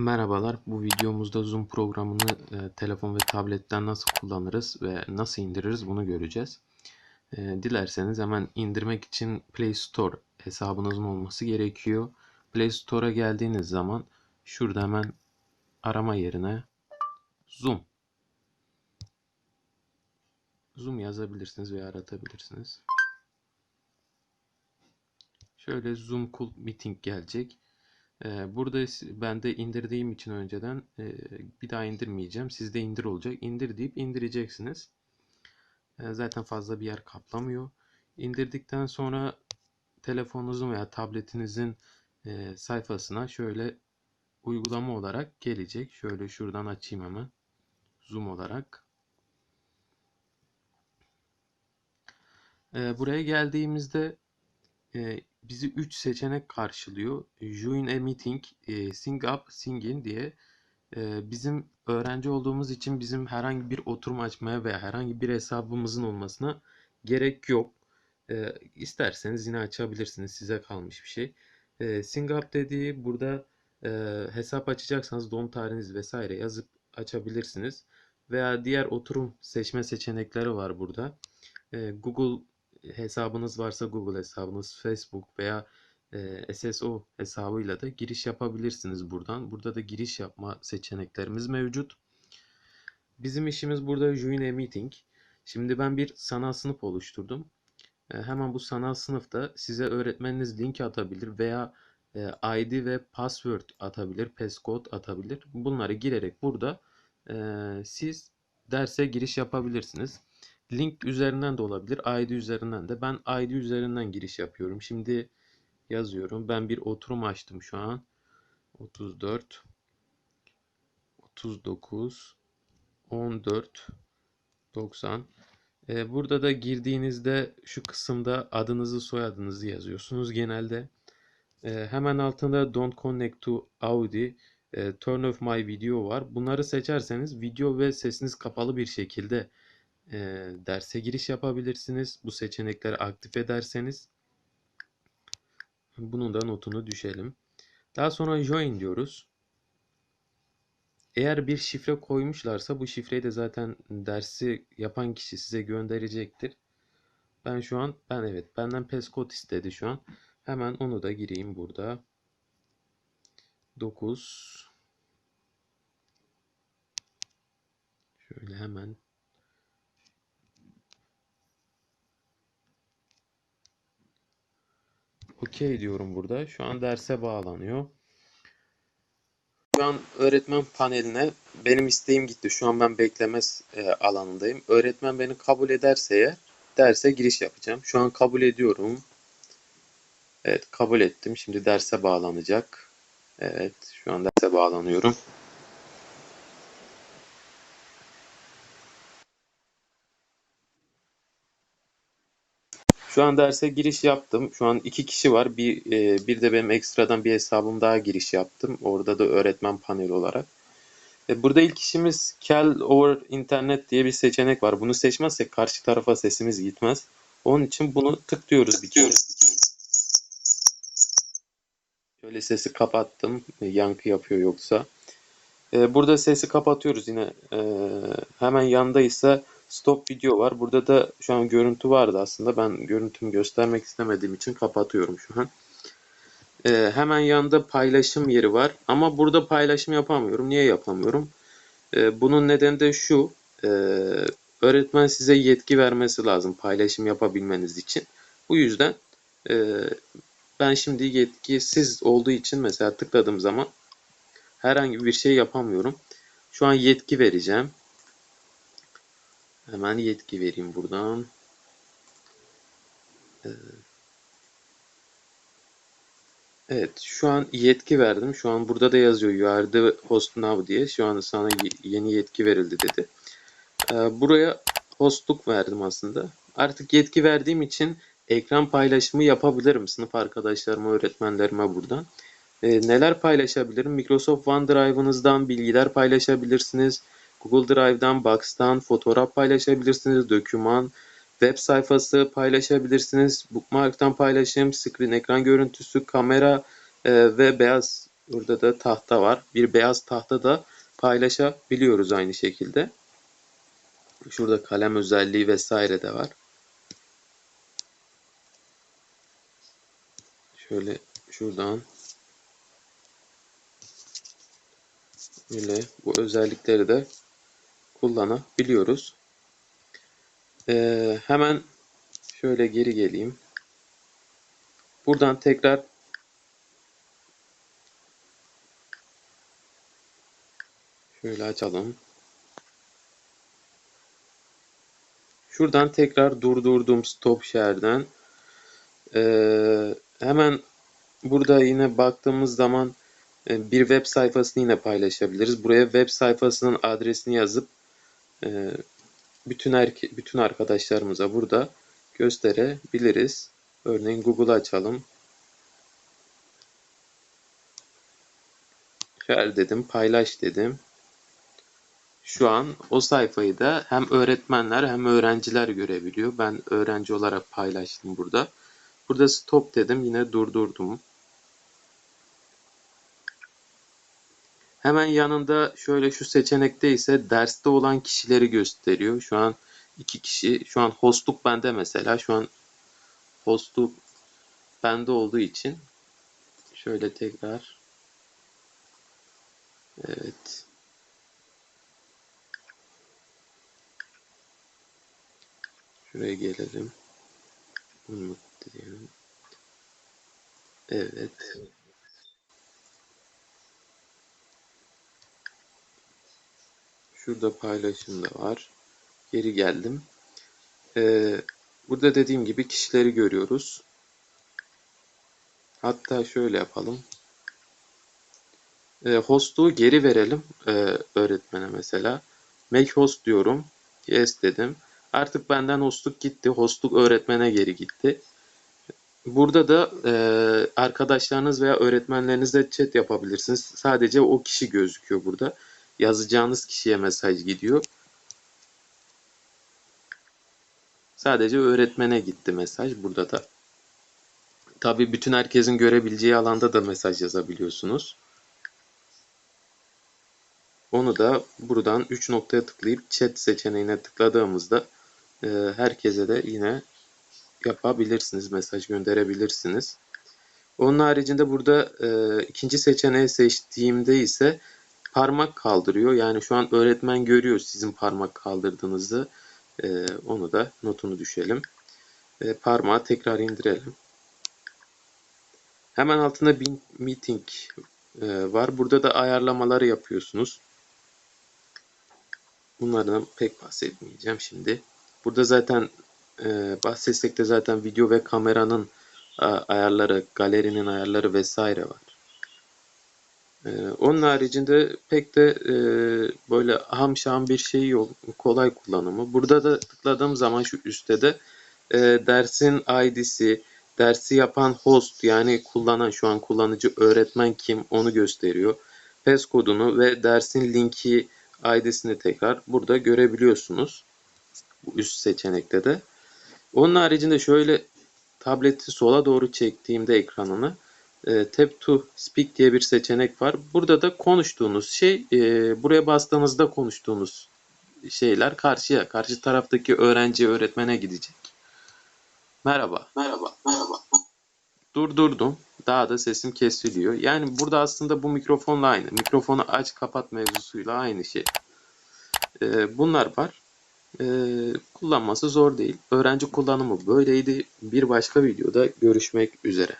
Merhabalar. Bu videomuzda Zoom programını e, telefon ve tabletten nasıl kullanırız ve nasıl indiririz bunu göreceğiz. E, dilerseniz hemen indirmek için Play Store hesabınızın olması gerekiyor. Play Store'a geldiğiniz zaman şurada hemen arama yerine Zoom Zoom yazabilirsiniz veya aratabilirsiniz. Şöyle Zoom Cool Meeting gelecek. Burada ben de indirdiğim için önceden bir daha indirmeyeceğim. Sizde indir olacak. İndir deyip indireceksiniz. Zaten fazla bir yer kaplamıyor. İndirdikten sonra telefonunuzun veya tabletinizin sayfasına şöyle uygulama olarak gelecek. Şöyle şuradan açayım hemen. Zoom olarak. Buraya geldiğimizde bizi 3 seçenek karşılıyor. Join a meeting, e, sing up, sing in diye. E, bizim öğrenci olduğumuz için bizim herhangi bir oturum açmaya veya herhangi bir hesabımızın olmasına gerek yok. E, isterseniz yine açabilirsiniz. Size kalmış bir şey. E, sing up dediği burada e, hesap açacaksanız doğum tarihiniz vesaire yazıp açabilirsiniz. Veya diğer oturum seçme seçenekleri var burada. E, Google hesabınız varsa Google hesabınız, Facebook veya e, SSO hesabıyla da giriş yapabilirsiniz buradan. Burada da giriş yapma seçeneklerimiz mevcut. Bizim işimiz burada Join a Meeting. Şimdi ben bir sanal sınıf oluşturdum. E, hemen bu sanal sınıfta size öğretmeniniz link atabilir veya e, ID ve password atabilir, passcode atabilir. Bunları girerek burada e, siz derse giriş yapabilirsiniz. Link üzerinden de olabilir. ID üzerinden de. Ben ID üzerinden giriş yapıyorum. Şimdi yazıyorum. Ben bir oturum açtım şu an. 34 39 14 90 ee, Burada da girdiğinizde şu kısımda adınızı soyadınızı yazıyorsunuz genelde. Ee, hemen altında Don't Connect to Audi e, Turn off my video var. Bunları seçerseniz video ve sesiniz kapalı bir şekilde e, derse giriş yapabilirsiniz. Bu seçenekleri aktif ederseniz bunun da notunu düşelim. Daha sonra join diyoruz. Eğer bir şifre koymuşlarsa bu şifreyi de zaten dersi yapan kişi size gönderecektir. Ben şu an ben evet benden passcode istedi şu an. Hemen onu da gireyim burada. 9 Şöyle hemen OK diyorum burada. Şu an derse bağlanıyor. Şu an öğretmen paneline benim isteğim gitti. Şu an ben bekleme e, alanındayım. Öğretmen beni kabul ederse eğer derse giriş yapacağım. Şu an kabul ediyorum. Evet kabul ettim. Şimdi derse bağlanacak. Evet şu an derse bağlanıyorum. Şu an derse giriş yaptım. Şu an iki kişi var. Bir, e, bir de benim ekstradan bir hesabım daha giriş yaptım. Orada da öğretmen paneli olarak. E, burada ilk işimiz Cal over internet diye bir seçenek var. Bunu seçmezsek karşı tarafa sesimiz gitmez. Onun için bunu tıklıyoruz bir kere. Şöyle sesi kapattım. E, yankı yapıyor yoksa. E, burada sesi kapatıyoruz yine. E, hemen yandaysa stop video var. Burada da şu an görüntü vardı aslında. Ben görüntümü göstermek istemediğim için kapatıyorum şu an. Ee, hemen yanında paylaşım yeri var. Ama burada paylaşım yapamıyorum. Niye yapamıyorum? Ee, bunun nedeni de şu. E, öğretmen size yetki vermesi lazım paylaşım yapabilmeniz için. Bu yüzden e, ben şimdi yetkisiz olduğu için mesela tıkladığım zaman herhangi bir şey yapamıyorum. Şu an yetki vereceğim. Hemen yetki vereyim buradan. Ee, evet şu an yetki verdim. Şu an burada da yazıyor you are the host now diye. Şu an sana yeni yetki verildi dedi. Ee, buraya hostluk verdim aslında. Artık yetki verdiğim için ekran paylaşımı yapabilirim sınıf arkadaşlarıma, öğretmenlerime buradan. Ee, neler paylaşabilirim? Microsoft OneDrive'ınızdan bilgiler paylaşabilirsiniz. Google Drive'dan, Box'tan fotoğraf paylaşabilirsiniz, doküman, web sayfası paylaşabilirsiniz, bookmark'tan paylaşım, screen ekran görüntüsü, kamera e, ve beyaz Burada da tahta var. Bir beyaz tahta da paylaşabiliyoruz aynı şekilde. Şurada kalem özelliği vesaire de var. Şöyle şuradan böyle bu özellikleri de kullanabiliyoruz. Ee, hemen şöyle geri geleyim. Buradan tekrar şöyle açalım. Şuradan tekrar durdurdum stop share'den. Ee, hemen burada yine baktığımız zaman e, bir web sayfasını yine paylaşabiliriz. Buraya web sayfasının adresini yazıp e, bütün erke bütün arkadaşlarımıza burada gösterebiliriz. Örneğin Google açalım. Share dedim, paylaş dedim. Şu an o sayfayı da hem öğretmenler hem öğrenciler görebiliyor. Ben öğrenci olarak paylaştım burada. Burada stop dedim, yine durdurdum. Hemen yanında şöyle şu seçenekte ise derste olan kişileri gösteriyor. Şu an iki kişi. Şu an hostluk bende mesela. Şu an hostluk bende olduğu için şöyle tekrar evet şuraya gelelim. Unut diyelim. Evet. Şurada paylaşım da var. Geri geldim. Ee, burada dediğim gibi kişileri görüyoruz. Hatta şöyle yapalım. Ee, host'u geri verelim ee, öğretmene mesela. Make host diyorum. Yes dedim. Artık benden hostluk gitti. Hostluk öğretmene geri gitti. Burada da e, arkadaşlarınız veya öğretmenlerinizle chat yapabilirsiniz. Sadece o kişi gözüküyor burada yazacağınız kişiye mesaj gidiyor. Sadece öğretmene gitti mesaj. Burada da tabi bütün herkesin görebileceği alanda da mesaj yazabiliyorsunuz. Onu da buradan 3 noktaya tıklayıp chat seçeneğine tıkladığımızda e, herkese de yine yapabilirsiniz. Mesaj gönderebilirsiniz. Onun haricinde burada e, ikinci seçeneği seçtiğimde ise parmak kaldırıyor. Yani şu an öğretmen görüyor sizin parmak kaldırdığınızı. Ee, onu da notunu düşelim. Ee, parmağı tekrar indirelim. Hemen altında meeting e, var. Burada da ayarlamaları yapıyorsunuz. Bunlardan pek bahsetmeyeceğim şimdi. Burada zaten e, bahsetsek de zaten video ve kameranın ayarları, galerinin ayarları vesaire var. Ee, onun haricinde pek de e, böyle hamşam bir şey yok. Kolay kullanımı. Burada da tıkladığım zaman şu üstte de e, dersin ID'si, dersi yapan host yani kullanan şu an kullanıcı öğretmen kim onu gösteriyor. PES kodunu ve dersin linki ID'sini tekrar burada görebiliyorsunuz. Bu üst seçenekte de. Onun haricinde şöyle tableti sola doğru çektiğimde ekranını e, Tap to Speak diye bir seçenek var. Burada da konuştuğunuz şey, e, buraya bastığınızda konuştuğunuz şeyler karşıya, karşı taraftaki öğrenci öğretmene gidecek. Merhaba. Merhaba. Merhaba. Durdurdum. Daha da sesim kesiliyor. Yani burada aslında bu mikrofonla aynı. Mikrofonu aç kapat mevzusuyla aynı şey. E, bunlar var. E, kullanması zor değil. Öğrenci kullanımı böyleydi. Bir başka videoda görüşmek üzere.